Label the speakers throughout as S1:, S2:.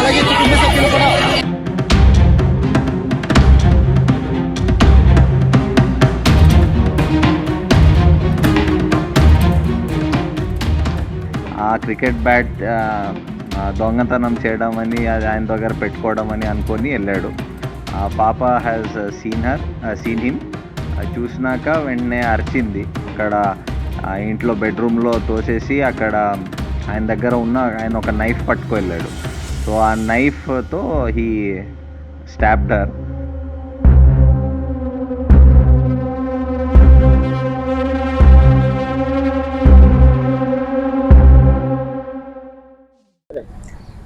S1: అలాగే కుటుంబ సభ్యులు కూడా. ఆ క్రికెట్ బ్యాట్ దొంగతనం చేయడం అని అది ఆయన దగ్గర పెట్టుకోవడం అని అనుకొని వెళ్ళాడు. ఆ పాప has seen her seen him చూసినాక వెంటనే అరిచింది. అక్కడ ఇంట్లో బెడ్రూమ్లో తోసేసి అక్కడ ఆయన దగ్గర ఉన్న ఆయన ఒక నైఫ్ పట్టుకు వెళ్ళాడు. సో ఆ నైఫ్తో హీ స్టాప్డర్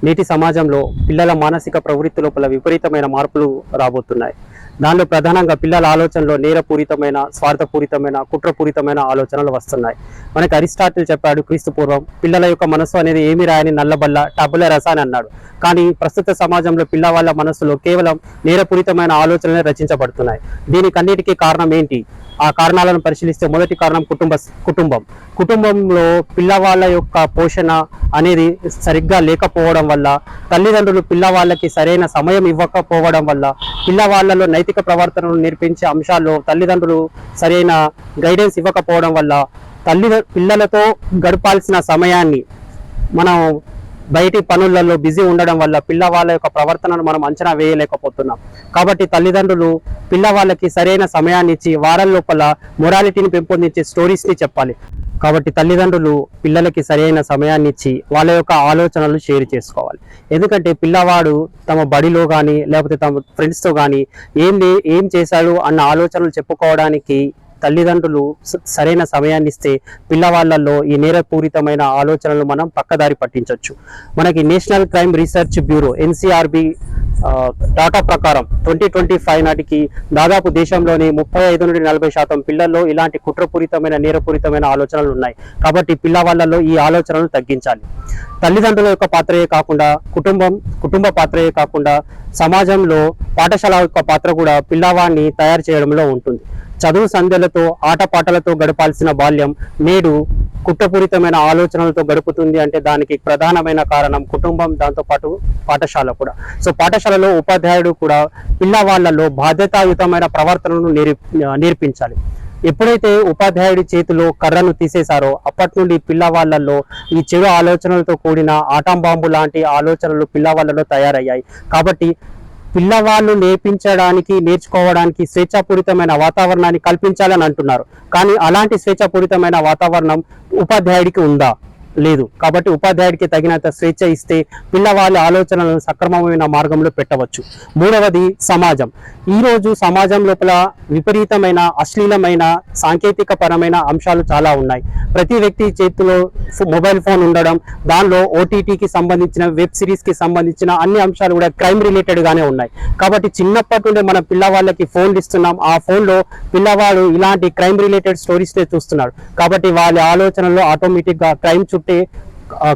S2: నేటి సమాజంలో పిల్లల మానసిక ప్రవృత్తి లోపల విపరీతమైన మార్పులు రాబోతున్నాయి. దానిలో ప్రధానంగా పిల్లల ఆలోచనలో నేరపూరితమైన స్వార్థపూరితమైన కుట్రపూరితమైన ఆలోచనలు వస్తున్నాయి. మనకి అరిస్టాటిల్ చెప్పాడు క్రీస్తు పూర్వం పిల్లల యొక్క మనసు అనేది ఏమి రాయని నల్లబల్ల టబుల రస అని అన్నాడు. కానీ ప్రస్తుత సమాజంలో పిల్లవాళ్ళ మనసులో కేవలం నేరపూరితమైన ఆలోచనలే రచించబడుతున్నాయి. దీనికన్నిటికీ కారణం ఏంటి? ఆ కారణాలను పరిశీలిస్తే మొదటి కారణం కుటుంబ కుటుంబం. కుటుంబంలో పిల్లవాళ్ళ యొక్క పోషణ అనేది సరిగ్గా లేకపోవడం వల్ల తల్లిదండ్రులు పిల్లవాళ్ళకి సరైన సమయం ఇవ్వకపోవడం వల్ల పిల్లవాళ్ళలో నైతిక ప్రవర్తనను నేర్పించే అంశాల్లో తల్లిదండ్రులు సరైన గైడెన్స్ ఇవ్వకపోవడం వల్ల తల్లి పిల్లలతో గడపాల్సిన సమయాన్ని మనం బయటి పనులలో బిజీ ఉండడం వల్ల పిల్లవాళ్ళ యొక్క ప్రవర్తనను మనం అంచనా వేయలేకపోతున్నాం. కాబట్టి తల్లిదండ్రులు పిల్లవాళ్ళకి సరైన సమయాన్ని ఇచ్చి వారం లోపల మొరాలిటీని పెంపొందించే స్టోరీస్ని చెప్పాలి. కాబట్టి తల్లిదండ్రులు పిల్లలకి సరైన సమయాన్ని ఇచ్చి వాళ్ళ యొక్క ఆలోచనలు షేర్ చేసుకోవాలి. ఎందుకంటే పిల్లవాడు తమ బడిలో కానీ లేకపోతే తమ ఫ్రెండ్స్తో కానీ ఏం లే ఏం చేశాడు అన్న ఆలోచనలు చెప్పుకోవడానికి తల్లిదండ్రులు సరైన సమయాన్ని ఇస్తే పిల్లవాళ్ళల్లో ఈ నేరపూరితమైన ఆలోచనలు మనం పక్కదారి పట్టించవచ్చు మనకి national crime research bureau NCRB data ప్రకారం ట్వంటీ ట్వంటీ ఫైవ్ నాటికి దాదాపు దేశంలోని ముప్పై ఐదు నుండి నలభై శాతం పిల్లల్లో ఇలాంటి కుట్రపూరితమైన నేరపూరితమైన ఆలోచనలు ఉన్నాయి. కాబట్టి పిల్లవాళ్ళలో ఈ ఆలోచనలు తగ్గించాలి. తల్లిదండ్రుల యొక్క పాత్రయే కాకుండా కుటుంబం కుటుంబ పాత్రయే కాకుండా సమాజంలో పాఠశాల యొక్క పాత్ర కూడా పిల్లవాడిని తయారు చేయడంలో ఉంటుంది. చదువు సంధ్యలతో ఆటపాటలతో గడపాల్సిన బాల్యం నేడు కుట్రపూరితమైన ఆలోచనలతో గడుపుతుంది అంటే దానికి ప్రధానమైన కారణం కుటుంబం దాంతో పాటు పాఠశాల కూడా. సో పాఠశాలలో ఉపాధ్యాయుడు కూడా పిల్లవాళ్ళలో బాధ్యతాయుతమైన ప్రవర్తనను నేర్పి నేర్పించాలి. ఎప్పుడైతే ఉపాధ్యాయుడి చేతిలో కర్రను తీసేశారో అప్పటి నుండి పిల్లవాళ్ళలో ఈ చెడు ఆలోచనలతో కూడిన ఆటంబాంబు లాంటి ఆలోచనలు పిల్లవాళ్ళలో తయారయ్యాయి. కాబట్టి పిల్లవాళ్ళు నేర్పించడానికి నేర్చుకోవడానికి స్వేచ్ఛాపూరితమైన వాతావరణాన్ని కల్పించాలని అంటున్నారు. కానీ అలాంటి స్వేచ్ఛాపూరితమైన వాతావరణం ఉపాధ్యాయుడికి ఉందా? లేదు. కాబట్టి ఉపాధ్యాయుడికి తగినంత స్వేచ్ఛ ఇస్తే పిల్లవాళ్ళ ఆలోచనలను సక్రమమైన మార్గంలో పెట్టవచ్చు. మూడవది సమాజం. ఈ రోజు సమాజం లోపల విపరీతమైన అశ్లీలమైన సాంకేతిక పరమైన అంశాలు చాలా ఉన్నాయి. ప్రతి వ్యక్తి చేతిలో మొబైల్ ఫోన్ ఉండడం దానిలో ఓటీటీకి సంబంధించిన వెబ్ సిరీస్కి సంబంధించిన అన్ని అంశాలు కూడా క్రైమ్ రిలేటెడ్గానే ఉన్నాయి. కాబట్టి చిన్నప్పటి నుండి మన పిల్లవాళ్ళకి ఫోన్లు ఇస్తున్నాం. ఆ ఫోన్లో పిల్లవాడు ఇలాంటి క్రైమ్ రిలేటెడ్ స్టోరీస్ చూస్తున్నాడు. కాబట్టి వాళ్ళ ఆలోచనలో ఆటోమేటిక్గా క్రైమ్ చుట్టూ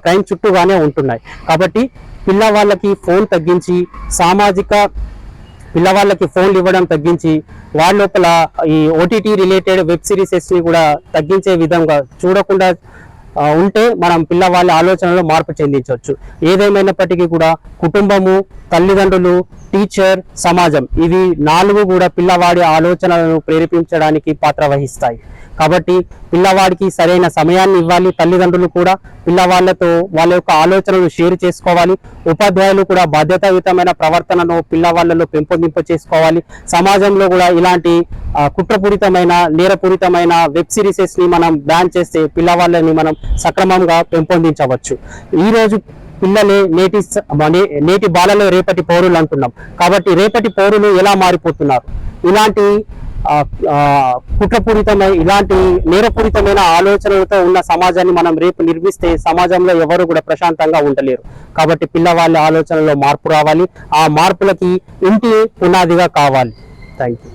S2: క్రైమ్ చుట్టూగానే ఉంటున్నాయి. కాబట్టి పిల్లవాళ్ళకి ఫోన్ తగ్గించి సామాజిక పిల్లవాళ్ళకి ఫోన్లు ఇవ్వడం తగ్గించి వాళ్ళ లోపల ఈ ఓటీటీ రిలేటెడ్ వెబ్ సిరీసెస్ని కూడా తగ్గించే విధంగా చూడకుండా ఉంటే మనం పిల్లవాళ్ళ ఆలోచనలో మార్పు చెందించవచ్చు. ఏదేమైనప్పటికీ కూడా కుటుంబము తల్లిదండ్రులు టీచర్ సమాజం. ఇవి నాలుగు కూడా పిల్లవాడి ఆలోచనలను ప్రేరేపించడానికి పాత్ర వహిస్తాయి. కాబట్టి పిల్లవాడికి సరైన సమయాన్ని ఇవ్వాలి. తల్లిదండ్రులు కూడా పిల్లవాళ్ళతో వాళ్ళ యొక్క ఆలోచనలు షేర్ చేసుకోవాలి. ఉపాధ్యాయులు కూడా బాధ్యతాయుతమైన ప్రవర్తనను పిల్లవాళ్ళలో పెంపొందింప చేసుకోవాలి సమాజంలో కూడా ఇలాంటి కుట్రపూరితమైన నేరపూరితమైన వెబ్ సిరీసెస్ని మనం బ్యాన్ చేస్తే పిల్లవాళ్ళని మనం సక్రమంగా పెంపొందించవచ్చు. ఈ రోజు పిల్లలే నేటి నేటి బాలలో రేపటి పౌరులు అంటున్నాం. కాబట్టి రేపటి పౌరులు ఎలా మారిపోతున్నారు? ఇలాంటి కుట్రపూరితమైన ఇలాంటి నేరపూరితమైన ఆలోచనలతో ఉన్న సమాజాన్ని మనం రేపు నిర్మిస్తే సమాజంలో ఎవరు కూడా ప్రశాంతంగా ఉండలేరు. కాబట్టి పిల్లవాళ్ళ ఆలోచనలో మార్పు రావాలి. ఆ మార్పులకి ఇంటి పునాదిగా కావాలి. Thank you